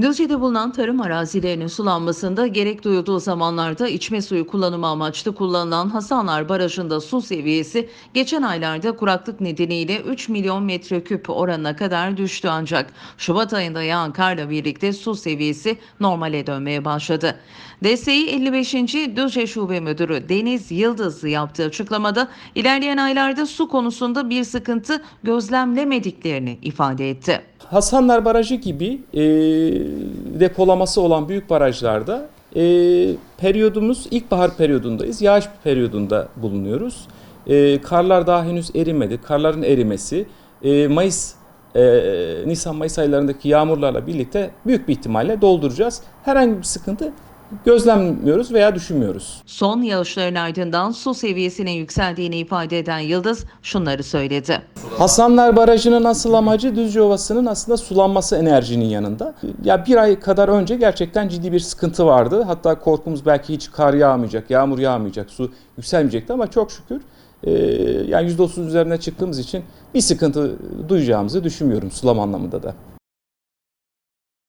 Düzce'de bulunan tarım arazilerinin sulanmasında gerek duyulduğu zamanlarda içme suyu kullanımı amaçlı kullanılan Hasanlar Barajı'nda su seviyesi geçen aylarda kuraklık nedeniyle 3 milyon metreküp oranına kadar düştü ancak Şubat ayında yağan karla birlikte su seviyesi normale dönmeye başladı. DSİ 55. Düzce Şube Müdürü Deniz Yıldız yaptığı açıklamada ilerleyen aylarda su konusunda bir sıkıntı gözlemlemediklerini ifade etti. Hasanlar Barajı gibi e, depolaması olan büyük barajlarda e, periyodumuz ilkbahar periyodundayız. Yağış periyodunda bulunuyoruz. E, karlar daha henüz erimedi. Karların erimesi e, Mayıs e, Nisan-Mayıs aylarındaki yağmurlarla birlikte büyük bir ihtimalle dolduracağız. Herhangi bir sıkıntı gözlemliyoruz veya düşünmüyoruz. Son yağışların ardından su seviyesinin yükseldiğini ifade eden Yıldız şunları söyledi. Hasanlar Barajı'nın asıl amacı Düzce Ovası'nın aslında sulanması enerjinin yanında. Ya bir ay kadar önce gerçekten ciddi bir sıkıntı vardı. Hatta korkumuz belki hiç kar yağmayacak, yağmur yağmayacak, su yükselmeyecekti ama çok şükür e, yani %30 üzerine çıktığımız için bir sıkıntı duyacağımızı düşünmüyorum sulama anlamında da.